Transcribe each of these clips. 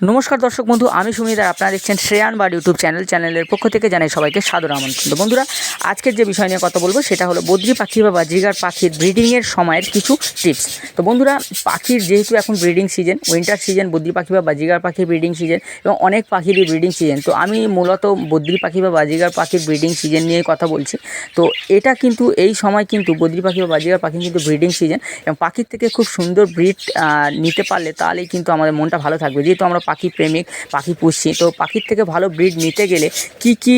নমস্কার দর্শক বন্ধু, আমি সুমিত আর আপনারা দেখছেন শ্রেয়ান বাড়ি ইউটিউব চ্যানেল, চ্যানেলের পক্ষ থেকে জানাই সবাইকে সাদর আমন্ত্রণ। তো বন্ধুরা, আজকের যে বিষয় নিয়ে কথা বলব সেটা হলো বদ্রি পাখি বা বাজিগার পাখির ব্রিডিংয়ের সময়ের কিছু টিপস তো বন্ধুরা, পাখির যেহেতু এখন ব্রিডিং সিজন উইন্টার সিজন বদ্রি পাখি বা বাজিগার পাখির ব্রিডিং সিজন এবং অনেক পাখিরই ব্রিডিং সিজন তো আমি মূলত বদ্রি পাখি বা বাজিগার পাখির ব্রিডিং সিজন নিয়ে কথা বলছি। তো এটা কিন্তু, এই সময় কিন্তু বদ্রি পাখি বা বাজিগার পাখি কিন্তু ব্রিডিং সিজন এবং পাখির থেকে খুব সুন্দর ব্রিড নিতে পারলে তাহলেই কিন্তু আমাদের মনটা ভালো থাকবে। যেহেতু আমরা পাখি প্রেমিক, পাখি পুষছি তো পাখির থেকে ভালো ব্রিড নিতে গেলে কি কি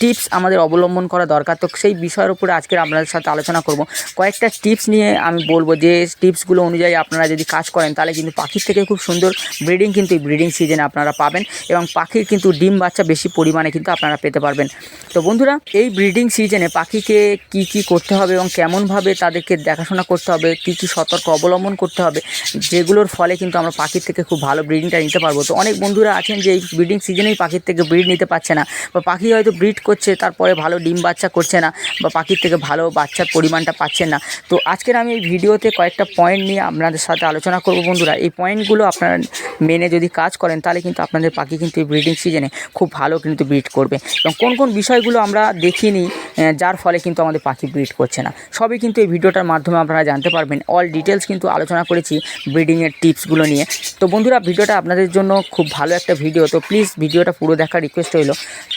টিপস আমাদের অবলম্বন করা দরকার? তো সেই বিষয়ের উপরে আজকে আপনাদের সাথে আলোচনা করব। কয়েকটা টিপস নিয়ে আমি বলব যে টিপসগুলো অনুযায়ী আপনারা যদি কাজ করেন, তাহলে কিন্তু পাখির থেকে খুব সুন্দর ব্রিডিং কিন্তু এই ব্রিডিং সিজনে আপনারা পাবেন এবং পাখির কিন্তু ডিম বাচ্চা বেশি পরিমাণে কিন্তু আপনারা পেতে পারবেন। তো বন্ধুরা, এই ব্রিডিং সিজনে পাখিকে কি কি করতে হবে এবং কেমনভাবে তাদেরকে দেখাশোনা করতে হবে, কি কি সতর্ক অবলম্বন করতে হবে, যেগুলোর ফলে কিন্তু আমরা পাখির থেকে খুব ভালো ব্রিডিংটা নিতে পারব। তো অনেক বন্ধুরা আছেন যে এই ব্রিডিং সিজনেই পাখির থেকে ব্রিড নিতে পারছে না। বা পাখি হয়তো ব্রিড করছে, তারপরে ভালো ডিম বাচ্চা করছে না, বা পাখির থেকে ভালো বাচ্চার পরিমাণটা পাচ্ছেন না। তো আজকের আমি এই ভিডিওতে কয়েকটা পয়েন্ট নিয়ে আপনাদের সাথে আলোচনা করব বন্ধুরা। এই পয়েন্টগুলো আপনারা মেনে যদি কাজ করেন, তাহলে কিন্তু আপনাদের পাখি কিন্তু এই ব্রিডিং সিজনে খুব ভালো কিন্তু ব্রিড করবে। এবং কোন কোন বিষয়গুলো আমরা দেখিনি যার ফলে কিন্তু আমাদের পাখি ব্রিড করছে না। সবই কিন্তু এই ভিডিওটার মাধ্যমে আপনারা জানতে পারবেন। অল ডিটেলস কিন্তু আলোচনা করেছি ব্রিডিংয়ের টিপসগুলো নিয়ে। তো বন্ধুরা, ভিডিওটা আপনাদের জন্য খুব ভালো একটা ভিডিও তো প্লিজ ভিডিওটা পুরো দেখার রিকোয়েস্ট রইল।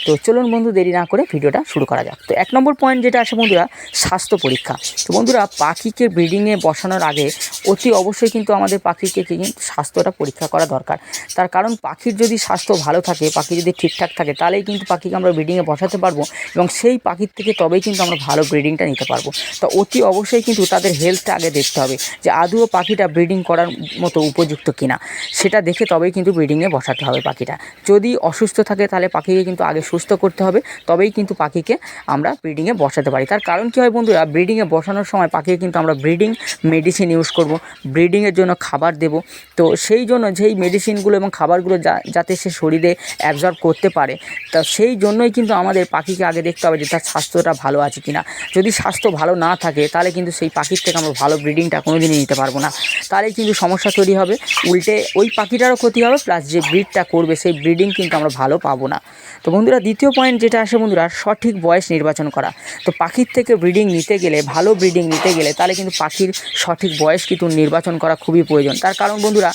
তো চলুন বন্ধু, দেরি না করে ভিডিওটা শুরু করা যাক। তো এক নম্বর পয়েন্ট যেটা আসে বন্ধুরা, স্বাস্থ্য পরীক্ষা। তো বন্ধুরা, পাখিকে ব্রিডিংয়ে বসানোর আগে অতি অবশ্যই কিন্তু আমাদের পাখিকে কিন্তু স্বাস্থ্যটা পরীক্ষা করা দরকার। তার কারণ, পাখির যদি স্বাস্থ্য ভালো থাকে, পাখি যদি ঠিকঠাক থাকে, তাহলেই কিন্তু পাখিকে আমরা ব্রিডিংয়ে বসাতে পারব এবং সেই পাখির থেকে তবেই কিন্তু আমরা ভালো ব্রিডিংটা নিতে পারব। তো অতি অবশ্যই কিন্তু তাদের হেলথটা আগে দেখতে হবে যে আদুও পাখিটা ব্রিডিং করার মতো উপযুক্ত কিনা। সেটা দেখে তবেই কিন্তু ব্রিডিংয়ে বসাতে হবে পাখিটা। যদি অসুস্থ থাকে, তাহলে পাখিকে কিন্তু আগে সুস্থ করতে হবে, তবেই কিন্তু পাখিকে আমরা ব্রিডিংয়ে বসাতে পারি। তার কারণ কী হয় বন্ধুরা ব্রিডিংয়ে বসানোর সময় পাখিকে কিন্তু আমরা ব্রিডিং মেডিসিন ইউজ করব ব্রিডিংয়ের জন্য খাবার দেব। তো সেই জন্য যেই মেডিসিনগুলো এবং খাবারগুলো যাতে সে শরীরে অ্যাবজর্ব করতে পারে, তা সেই জন্যই কিন্তু আমাদের পাখিকে আগে দেখতে হবে যে তার স্বাস্থ্যটা ভালো আছে কি না যদি স্বাস্থ্য ভালো না থাকে, তাহলে কিন্তু সেই পাখির থেকে আমরা ভালো ব্রিডিংটা কোনো দিনই নিতে পারব না। তাহলে কিন্তু সমস্যা তৈরি হবে, উল্টে ওই পাখিটারও ক্ষতি হবে প্লাস যে ব্রিডটা করবে, সেই ব্রিডিং কিন্তু আমরা ভালো পাবো না। তো বন্ধুরা, দ্বিতীয় পয়েন্ট যেটা আসে বন্ধুরা, সঠিক বয়স নির্বাচন করা। তো পাখির থেকে ব্রিডিং নিতে গেলে, ভালো ব্রিডিং নিতে গেলে, তাহলে কিন্তু পাখির সঠিক বয়স কিন্তু নির্বাচন করা খুবই প্রয়োজন। তার কারণ বন্ধুরা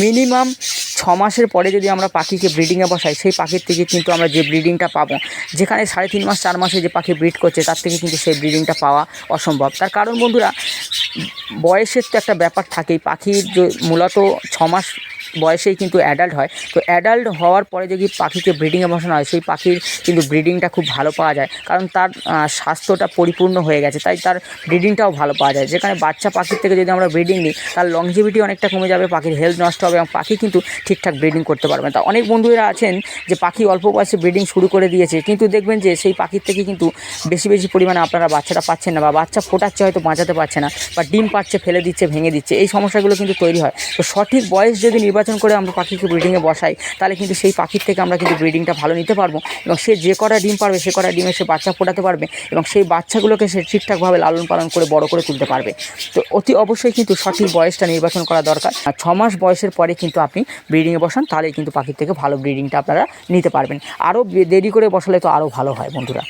মিনিমাম ছ মাসের পরে যদি আমরা পাখিকে ব্রিডিংয়ে বসাই, সেই পাখির থেকে কিন্তু আমরা যে ব্রিডিংটা পাবো, যেখানে সাড়ে তিন মাস, চার মাসে যে পাখি ব্রিড করছে, তার থেকে কিন্তু সেই ব্রিডিংটা পাওয়া অসম্ভব। তার কারণ বন্ধুরা, বয়সের তো একটা ব্যাপার থাকেই, পাখির মূলত ছ মাস বয়সেই কিন্তু অ্যাডাল্ট হয়। তো অ্যাডাল্ট হওয়ার পরে যদি পাখিকে ব্রিডিংয়ে বসানো হয়, সেই পাখির কিন্তু ব্রিডিংটা খুব ভালো পাওয়া যায়। কারণ তার স্বাস্থ্যটা পরিপূর্ণ হয়ে গেছে, তাই তার ব্রিডিংটাও ভালো পাওয়া যায়। যেখানে বাচ্চা পাখির থেকে যদি আমরা ব্রিডিং নিই, তার লংজিভিটি অনেকটা কমে যাবে, পাখির হেলথ নষ্ট হবে এবং পাখি কিন্তু ঠিকঠাক ব্রিডিং করতে পারবে তা অনেক বন্ধুরা আছেন যে পাখি অল্প বয়সে ব্রিডিং শুরু করে দিয়েছে, কিন্তু দেখবেন যে সেই পাখির থেকে কিন্তু বেশি বেশি পরিমাণে আপনারা বাচ্চাটা পাচ্ছেন না বা বাচ্চা ফোটাচ্ছে হয়তো বাঁচাতে পারছে না বা ডিম পাচ্ছে, ফেলে দিচ্ছে, ভেঙে দিচ্ছে, এই সমস্যাগুলো কিন্তু তৈরি হয়। তো সঠিক বয়স যদি নির্বাচন করে আমরা পাখিকে ব্রিডিংয়ে বসাই, তাহলে কিন্তু সেই পাখির থেকে আমরা কিন্তু ব্রিডিংটা ভালো নিতে পারব এবং সে যে কটা ডিম পারবে সে কটা ডিমে সে বাচ্চা ফোটাতে পারবে এবং সেই বাচ্চাগুলোকে সে ঠিকঠাকভাবে লালন পালন করে বড় করে তুলতে পারবে। তো অতি অবশ্যই কিন্তু সঠিক বয়সটা নির্বাচন করা দরকার। আর ছ মাস বয়সের পরে কিন্তু আপনি ব্রিডিংয়ে বসান তাহলেই কিন্তু পাখির থেকে ভালো ব্রিডিংটা আপনারা নিতে পারবেন। আরও দেরি করে বসালে তো আরও ভালো হয় বন্ধুরা।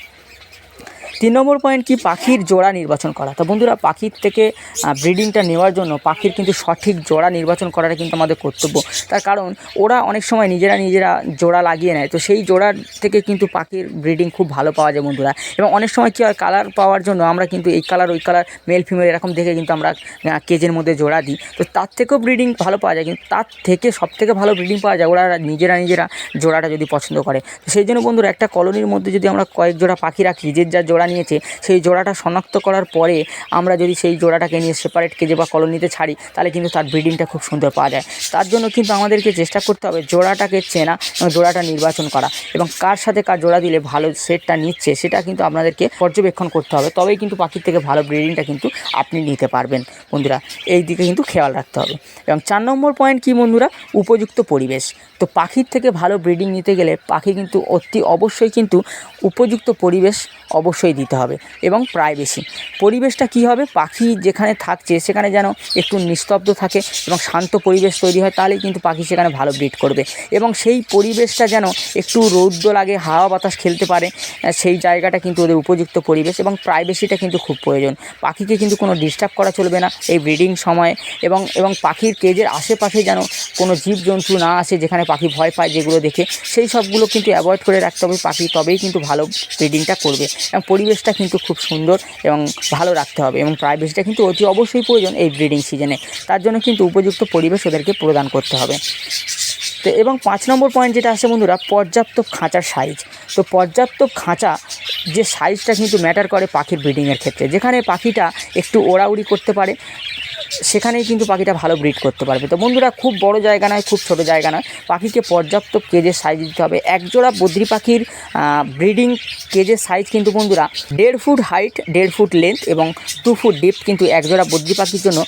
তিন নম্বর পয়েন্ট কি পাখির জোড়া নির্বাচন করা? তো বন্ধুরা, পাখির থেকে ব্রিডিংটা নেওয়ার জন্য পাখির কিন্তু সঠিক জোড়া নির্বাচন করাটা কিন্তু আমাদের কর্তব্য। তার কারণ, ওরা অনেক সময় নিজেরা নিজেরা জোড়া লাগিয়ে নেয়। তো সেই জোড়ার থেকে কিন্তু পাখির ব্রিডিং খুব ভালো পাওয়া যায় বন্ধুরা। এবং অনেক সময় কী হয় কালার পাওয়ার জন্য আমরা কিন্তু এই কালার ওই কালার মেল ফিমেল এরকম দেখে কিন্তু আমরা কেজের মধ্যে জোড়া দিই। তো তার থেকেও ব্রিডিং ভালো পাওয়া যায়। কিন্তু তার থেকে সব থেকে ভালো ব্রিডিং পাওয়া যায়, ওরা নিজেরা নিজেরা জোড়াটা যদি পছন্দ করে। তো সেই জন্য বন্ধুরা, একটা কলোনির মধ্যে যদি আমরা কয়েক জোড়া পাখি রাখি, যে যা জোড়া নিয়েছে। সেই জোড়াটা শনাক্ত করার পরে আমরা যদি সেই জোড়াটাকে নিয়ে সেপারেট কেজে বা কলোনিতে ছাড়ি, তাহলে কিন্তু তার ব্রিডিংটা খুব সুন্দর পাওয়া যায়। তার জন্য কিন্তু আমাদেরকে চেষ্টা করতে হবে জোড়াটাকে চেনা এবং জোড়াটা নির্বাচন করা এবং কার সাথে কার জোড়া দিলে ভালো সেটটা নিচ্ছে, সেটা কিন্তু আপনাদেরকে পর্যবেক্ষণ করতে হবে। তবেই কিন্তু পাখির থেকে ভালো ব্রিডিংটা কিন্তু আপনি নিতে পারবেন। বন্ধুরা, এই দিকে কিন্তু খেয়াল রাখতে হবে। এবং চার নম্বর পয়েন্ট কি বন্ধুরা? উপযুক্ত পরিবেশ। তো পাখির থেকে ভালো ব্রিডিং নিতে গেলে পাখি কিন্তু অতি অবশ্যই কিন্তু উপযুক্ত পরিবেশ অবশ্যই দিতে দিতে হবে এবং প্রাইভেসি পরিবেশটা কি হবে? পাখি যেখানে থাকছে, সেখানে যেন একটু নিস্তব্ধ থাকে এবং শান্ত পরিবেশ তৈরি হয়, তাহলেই কিন্তু পাখি সেখানে ভালো ব্রিড করবে। এবং সেই পরিবেশটা যেন একটু রৌদ্র লাগে, হাওয়া বাতাস খেলতে পারে সেই জায়গাটা কিন্তু ওদের উপযুক্ত পরিবেশ এবং প্রাইভেসিটা কিন্তু খুব প্রয়োজন। পাখিকে কিন্তু কোনো ডিস্টার্ব করা চলবে না এই ব্রিডিং সময়ে এবং এবং পাখির কেজের আশেপাশে যেন কোনো জীবজন্তু না আসে যেখানে পাখি ভয় পায় যেগুলো দেখে, সেই সবগুলো কিন্তু অ্যাভয়েড করে রাখতে হবে। পাখি তবেই কিন্তু ভালো ব্রিডিংটা করবে। এবং পরিবেশটা কিন্তু খুব সুন্দর এবং ভালো রাখতে হবে এবং প্রাইভেসিটা কিন্তু অতি অবশ্যই প্রয়োজন এই ব্রিডিং সিজনে তার জন্য কিন্তু উপযুক্ত পরিবেশ ওদেরকে প্রদান করতে হবে। তো এবং পাঁচ নম্বর পয়েন্ট যেটা আছে বন্ধুরা, পর্যাপ্ত খাঁচার সাইজ তো পর্যাপ্ত খাঁচা, যে সাইজটা কিন্তু ম্যাটার করে পাখির ব্রিডিংয়ের ক্ষেত্রে। যেখানে পাখিটা একটু ওড়াউড়ি করতে পারে সেখানেই কিন্তু পাখিটা ভালো ব্রিড করতে পারবে। তো বন্ধুরা, খুব বড় জায়গা নয়, খুব ছোট জায়গা নয়। পাখিকে পর্যাপ্ত কেজের সাইজ দিতে হবে। একজোড়া বদ্রি পাখির ব্রিডিং কেজের সাইজ কিন্তু বন্ধুরা, দেড় ফুট হাইট দেড় ফুট লেন্থ এবং টু ফুট ডিপ কিন্তু একজোড়া বদ্রি পাখির জন্য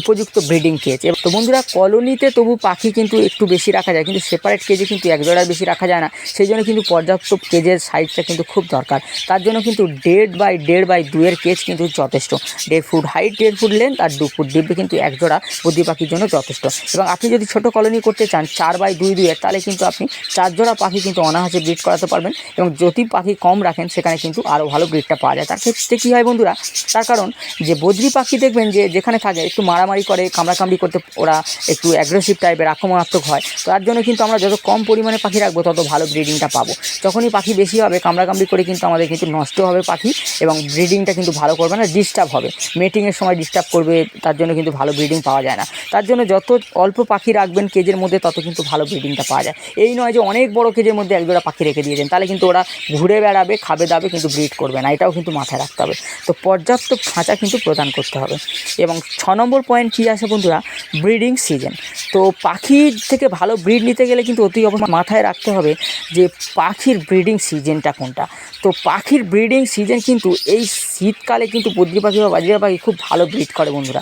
উপযুক্ত ব্রিডিং কেজ তো বন্ধুরা কলোনিতে তবু পাখি কিন্তু একটু বেশি রাখা যায়, কিন্তু সেপারেট কেজে কিন্তু এক জোড়ার বেশি রাখা যায় না। সেই জন্য কিন্তু পর্যাপ্ত কেজের সাইজটা কিন্তু খুব দরকার। তার জন্য কিন্তু দেড় বাই দেড় বাই দুয়ের কেজ কিন্তু যথেষ্ট। দেড় ফুট হাইট দেড় ফুট লেন্থ আর দু ফুট ডিপে কিন্তু এক জোড়া বুদ্ধি পাখির জন্য যথেষ্ট। এবং আপনি যদি ছোট কলোনি করতে চান চার বাই দুই দুইয়ের তাহলে কিন্তু আপনি চার জোড়া পাখি কিন্তু অনাহাসে ব্রিড করাতে পারবেন এবং যদি পাখি কম রাখেন, সেখানে কিন্তু আরও ভালো ব্রিডটা পাওয়া যায়। তার ক্ষেত্রে কী হয় বন্ধুরা? তার কারণ যে বদ্রি পাখি দেখবেন যে যেখানে থাকে, একটু মারামারি করে, কামড়াকামড়ি করতে ওরা একটু অ্যাগ্রেসিভ টাইপের আক্রমণাত্মক হয়। তার জন্য কিন্তু আমরা যত কম পরিমাণে পাখি রাখব, তত ভালো ব্রিডিংটা পাবো। যখনই পাখি বেশি হবে, কামড়াকামড়ি করে কিন্তু আমাদের কিন্তু নষ্ট হবে পাখি এবং ব্রিডিংটা কিন্তু ভালো করবে না ডিস্টার্ব হবে। মেটিংয়ের সময় ডিস্টার্ব করবে তার জন্য কিন্তু ভালো ব্রিডিং পাওয়া যায় না। তার জন্য যত অল্প পাখি রাখবেন কেজের মধ্যে, তত কিন্তু ভালো ব্রিডিংটা পাওয়া যায়। এই নয় যে অনেক বড় কেজের মধ্যে এক একজোড়া পাখি রেখে দিয়েছেন, তাহলে কিন্তু ওরা ঘুরে বেড়াবে, খাবে দাবে কিন্তু ব্রিড করবে না। এটাও কিন্তু মাথায় রাখতে হবে। তো পর্যাপ্ত খাঁচা কিন্তু প্রদান করতে হবে। এবং ছ নম্বর পয়েন্ট কী আছে বন্ধুরা? ব্রিডিং সিজন তো পাখির থেকে ভালো ব্রিড নিতে গেলে কিন্তু অতি অবশ্যই মাথায় রাখতে হবে যে পাখির ব্রিডিং সিজনটা কোনটা। তো পাখির ব্রিডিং সিজন কিন্তু এই শীতকালে কিন্তু বদ্রি পাখি বা বাজিরা পাখি খুব ভালো ব্রিড করে বন্ধুরা।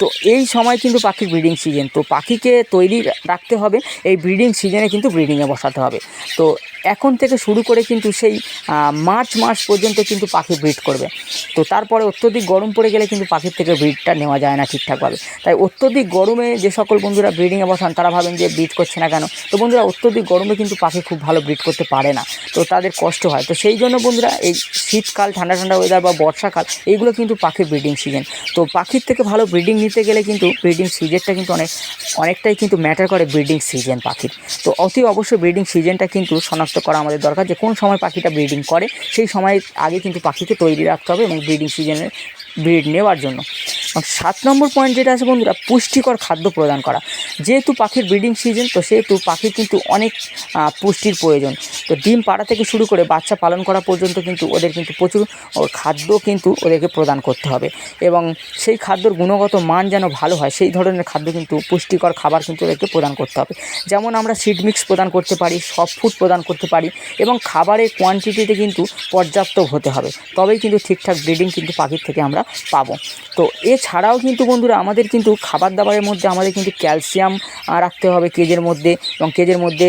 তো এই সময় কিন্তু পাখির ব্রিডিং সিজন তো পাখিকে তৈরি রাখতে হবে, এই ব্রিডিং সিজনে কিন্তু ব্রিডিংয়ে বসাতে হবে। তো এখন থেকে শুরু করে কিন্তু সেই মার্চ মাস পর্যন্ত কিন্তু পাখি ব্রিড করবে। তো তারপরে অত্যধিক গরম পড়ে গেলে কিন্তু পাখির থেকে ব্রিডটা নেওয়া যায় না ঠিকঠাকভাবে। তাই অত্যধিক গরমে যে সকল বন্ধুরা ব্রিডিংয়ে বসান, তারা ভাবেন যে ব্রিড করছে না কেন? তো বন্ধুরা, অত্যধিক গরমে কিন্তু পাখি খুব ভালো ব্রিড করতে পারে না। তো তাদের কষ্ট হয়। তো সেই জন্য বন্ধুরা, এই শীতকাল, ঠান্ডা ঠান্ডা ওয়েদার বা বর্ষাকাল, এইগুলো কিন্তু পাখির ব্রিডিং সিজন তো পাখির থেকে ভালো ব্রিডিং নিতে গেলে কিন্তু ব্রিডিং সিজনটা কিন্তু অনেক, অনেকটাই কিন্তু ম্যাটার করে ব্রিডিং সিজন পাখির। তো অতি অবশ্যই ব্রিডিং সিজনটা কিন্তু শনাক্ত করা আমাদের দরকার যে কোন সময় পাখিটা ব্রিডিং করে, সেই সময় আগে কিন্তু পাখিকে তৈরি রাখতে হবে এবং ব্রিডিং সিজনের ব্রিড নেওয়ার জন্য। সাত নম্বর পয়েন্ট যেটা আছে বন্ধুরা, পুষ্টিকর খাদ্য প্রদান করা। যেহেতু পাখির ব্রিডিং সিজন তো সেহেতু পাখির কিন্তু অনেক পুষ্টির প্রয়োজন। তো ডিম পাড়া থেকে শুরু করে বাচ্চা পালন করা পর্যন্ত কিন্তু ওদের কিন্তু প্রচুর খাদ্য কিন্তু ওদেরকে প্রদান করতে হবে। এবং সেই খাদ্যর গুণগত মান যেন ভালো হয়, সেই ধরনের খাদ্য কিন্তু, পুষ্টিকর খাবার কিন্তু ওদেরকে প্রদান করতে হবে। যেমন আমরা সিড মিক্স প্রদান করতে পারি সফট ফুড প্রদান করতে পারি, এবং খাবারের কোয়ান্টিটিতে কিন্তু পর্যাপ্ত হতে হবে। তবেই কিন্তু ঠিকঠাক ব্রিডিং কিন্তু পাখির থেকে আমরা পাবো। তো এছাড়াও কিন্তু বন্ধুরা আমাদের কিন্তু খাবার দাবারের মধ্যে আমাদের কিন্তু ক্যালসিয়াম রাখতে হবে কেজের মধ্যে এবং কেজের মধ্যে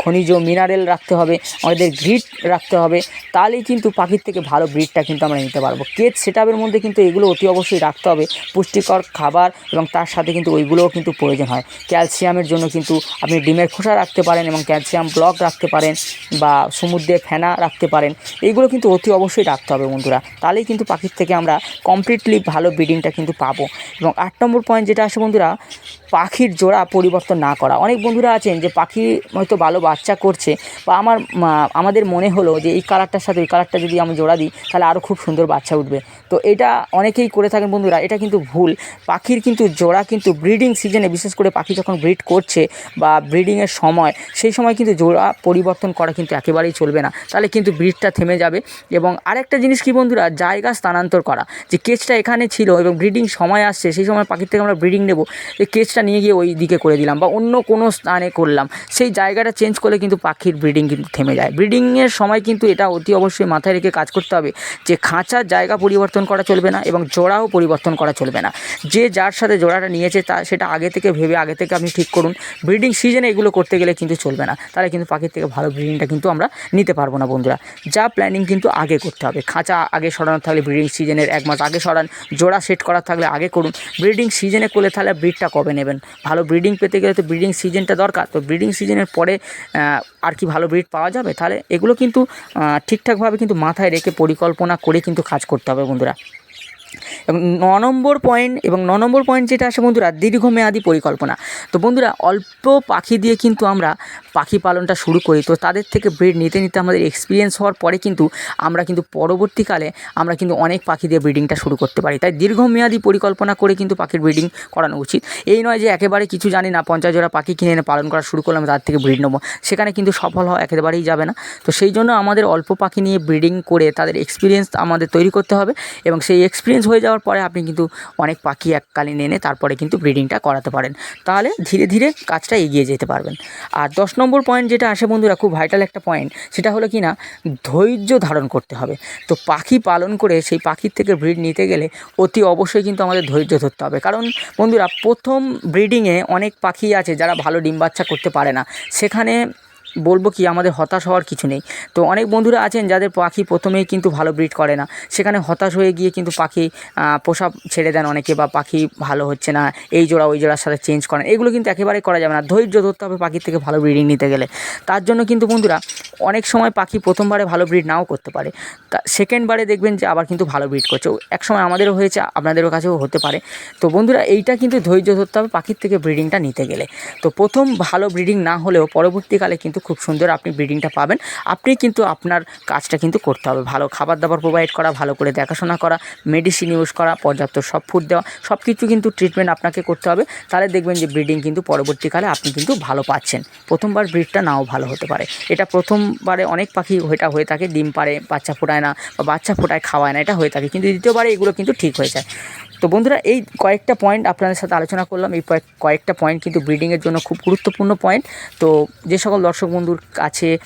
খনিজ মিনারেল রাখতে হবে, আমাদের গ্রিড রাখতে হবে। তাহলেই কিন্তু পাখির থেকে ভালো ব্রিডটা কিন্তু আমরা নিতে পারব। কেজ সেটআপের মধ্যে কিন্তু এগুলো অতি অবশ্যই রাখতে হবে। পুষ্টিকর খাবার এবং তার সাথে কিন্তু ওইগুলোও কিন্তু প্রয়োজন হয়। ক্যালসিয়ামের জন্য কিন্তু আপনি ডিমের খোসা রাখতে পারেন এবং ক্যালসিয়াম ব্লক রাখতে পারেন বা সমুদ্রে ফেনা রাখতে পারেন। এইগুলো কিন্তু অতি অবশ্যই রাখতে হবে বন্ধুরা। তাহলেই কিন্তু পাখির থেকে আমরা কমপ্লিটলি ভালো ব্রিডিংটা কিন্তু পাবো। এবং আট নম্বর পয়েন্ট যেটা আসে বন্ধুরা পাখির জোড়া পরিবর্তন না করা। অনেক বন্ধুরা আছেন যে পাখি হয়তো ভালো বাচ্চা করছে বা আমার আমাদের মনে হলো যে এই কালারটার সাথে, ওই কালারটা যদি আমি জোড়া দিই, তাহলে আরও খুব সুন্দর বাচ্চা উঠবে। তো এটা অনেকেই করে থাকেন বন্ধুরা, এটা কিন্তু ভুল। পাখির কিন্তু জোড়া কিন্তু ব্রিডিং সিজনে বিশেষ করে পাখি যখন ব্রিড করছে বা ব্রিডিংয়ের সময়, সেই সময় কিন্তু জোড়া পরিবর্তন করা কিন্তু একেবারেই চলবে না। তাহলে কিন্তু ব্রিডটা থেমে যাবে। এবং আরেকটা জিনিস কি বন্ধুরা, জায়গা স্থানান্তর করা। যে কেচটা এখানে ছিল এবং ব্রিডিং সময় আসছে, সেই সময় পাখির থেকে আমরা ব্রিডিং নেব। এই কেজটা মাছটা নিয়ে গিয়ে ওই দিকে করে দিলাম বা অন্য কোনো স্থানে করলাম, সেই জায়গাটা চেঞ্জ করলে কিন্তু পাখির ব্রিডিং কিন্তু থেমে যায়। ব্রিডিংয়ের সময় কিন্তু এটা অতি অবশ্যই মাথায় রেখে কাজ করতে হবে যে খাঁচার জায়গা পরিবর্তন করা চলবে না এবং জোড়াও পরিবর্তন করা চলবে না। যে যার সাথে জোড়াটা নিয়েছে তা সেটা আগে থেকে ভেবে আগে থেকে আপনি ঠিক করুন। ব্রিডিং সিজনে এগুলো করতে গেলে কিন্তু চলবে না। তাহলে কিন্তু পাখির থেকে ভালো ব্রিডিংটা কিন্তু আমরা নিতে পারব না বন্ধুরা। যা প্ল্যানিং কিন্তু আগে করতে হবে। খাঁচা আগে সরানো থাকলে ব্রিডিং সিজনের এক মাস আগে সরান, জোড়া সেট করা থাকলে আগে করুন। ব্রিডিং সিজনে করলে তাহলে ব্রিডটা কবে নেবেন ভালো ব্রিডিং পেতে গেলে তো ব্রিডিং সিজনটা দরকার। তো ব্রিডিং সিজনের পরে আর কি ভালো ব্রিড পাওয়া যাবে? তাহলে এগুলো কিন্তু ঠিকঠাকভাবে কিন্তু মাথায় রেখে পরিকল্পনা করে কিন্তু কাজ করতে হবে বন্ধুরা। এবং ন নম্বর পয়েন্ট এবং ন নম্বর পয়েন্ট যেটা আসে বন্ধুরা, দীর্ঘমেয়াদী পরিকল্পনা। তো বন্ধুরা, অল্প পাখি দিয়ে কিন্তু আমরা পাখি পালনটা শুরু করি। তো তাদের থেকে ব্রিড নিতে নিতে আমাদের এক্সপিরিয়েন্স হওয়ার পরে কিন্তু আমরা কিন্তু পরবর্তীকালে আমরা কিন্তু অনেক পাখি দিয়ে ব্রিডিংটা শুরু করতে পারি। তাই দীর্ঘমেয়াদী পরিকল্পনা করে কিন্তু পাখির ব্রিডিং করানো উচিত। এই নয় যে একেবারে কিছু জানি না, পঞ্চাশ জোড়া পাখি কিনে এনে পালন করা শুরু করলাম, তার থেকে ব্রিড নেব। সেখানে কিন্তু সফল হওয়া একেবারেই যাবে না। তো সেই জন্য আমাদের অল্প পাখি নিয়ে ব্রিডিং করে তাদের এক্সপিরিয়েন্স আমাদের তৈরি করতে হবে এবং সেই এক্সপিরিয়েন্স হয়ে যাওয়ার পরে আপনি কিন্তু অনেক পাখি এককালীন এনে তারপরে কিন্তু ব্রিডিংটা করাতে পারেন। তাহলে ধীরে ধীরে কাজটা এগিয়ে যেতে পারবেন। আর দশ নম্বর পয়েন্ট যেটা আসে বন্ধুরা, খুব ভাইটাল একটা পয়েন্ট সেটা হলো কি না, ধৈর্য ধারণ করতে হবে। তো পাখি পালন করে সেই পাখির থেকে ব্রিড নিতে গেলে অতি অবশ্যই কিন্তু আমাদের ধৈর্য ধরতে হবে। কারণ বন্ধুরা, প্রথম ব্রিডিংয়ে অনেক পাখি আছে যারা ভালো ডিম বাচ্চা করতে পারে না। সেখানে বলব কি, আমাদের হতাশ হওয়ার কিছু নেই। তো অনেক বন্ধুরা আছেন যাদের পাখি প্রথমেই কিন্তু ভালো ব্রিড করে না। সেখানে হতাশ হয়ে গিয়ে কিন্তু পাখি পোষা ছেড়ে দেন অনেকে বা পাখি ভালো হচ্ছে না, এই জোড়া, ওই জোড়ার সাথে চেঞ্জ করেন। এগুলো কিন্তু একেবারেই করা যাবে না। ধৈর্য ধরতে হবে পাখির থেকে ভালো ব্রিডিং নিতে গেলে। তার জন্য কিন্তু বন্ধুরা, অনেক সময় পাখি প্রথমবারে ভালো ব্রিড নাও করতে পারে। তা সেকেন্ডবারে দেখবেন যে আবার কিন্তু ভালো ব্রিড করছে। এক সময় আমাদেরও হয়েছে, আপনাদেরও কাছেও হতে পারে। তো বন্ধুরা, এইটা কিন্তু ধৈর্য ধরতে হবে পাখির থেকে ব্রিডিংটা নিতে গেলে। তো প্রথম ভালো ব্রিডিং না হলেও পরবর্তীকালে কিন্তু খুব সুন্দর আপনি ব্রিডিংটা পাবেন। আপনি কিন্তু আপনার কাজটা কিন্তু করতে হবে। ভালো খাবার দাবার প্রোভাইড করা, ভালো করে দেখাশোনা করা মেডিসিন ইউজ করা, পর্যাপ্ত সব ফুড দেওয়া সব কিছু কিন্তু ট্রিটমেন্ট আপনাকে করতে হবে। তাহলে দেখবেন যে ব্রিডিং কিন্তু পরবর্তীকালে আপনি কিন্তু ভালো পাচ্ছেন। প্রথমবার ব্রিডটা নাও ভালো হতে পারে। এটা প্রথমবারে অনেক পাখি এটা হয়ে থাকে, ডিম পারে বাচ্চা ফোটায় না বা বাচ্চা ফোটায় খাওয়ায় না, এটা হয়ে থাকে। কিন্তু দ্বিতীয়বারে এগুলো কিন্তু ঠিক হয়ে যায়। তো বন্ধুরা, এই কয়েকটা পয়েন্ট আপনাদের সাথে আলোচনা করলাম। এই কয়েক- কয়েকটা পয়েন্ট কিন্তু ব্রিডিংয়ের জন্য খুব গুরুত্বপূর্ণ পয়েন্ট তো যে সকল দর্শক বন্ধুর কাছে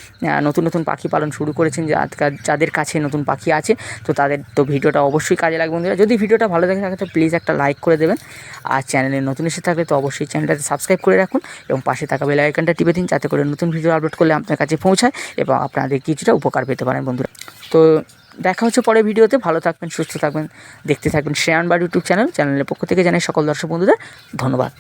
নতুন নতুন পাখি পালন শুরু করেছেন যাদের কাছে নতুন পাখি আছে, তো তাদের তো ভিডিওটা অবশ্যই কাজে লাগবে বন্ধুরা। যদি ভিডিওটা ভালো দেখে থাকে, তো প্লিজ একটা লাইক করে দেবেন। আর চ্যানেলে নতুন এসে থাকলে তো অবশ্যই চ্যানেলটাতে সাবস্ক্রাইব করে রাখুন এবং পাশে থাকা বেল আইকনটা টিপে দিন, যাতে করে নতুন ভিডিও আপলোড করলে আপনার কাছে পৌঁছায় এবং আপনাদের কিছুটা উপকার পেতে পারেন বন্ধুরা। তো দেখা হচ্ছে পরে ভিডিওতে। ভালো থাকবেন, সুস্থ থাকবেন, দেখতে থাকবেন শ্রেয়ান বাড়ি ইউটিউব চ্যানেল। চ্যানেলের পক্ষ থেকে জানাই সকল দর্শক বন্ধুদের ধন্যবাদ।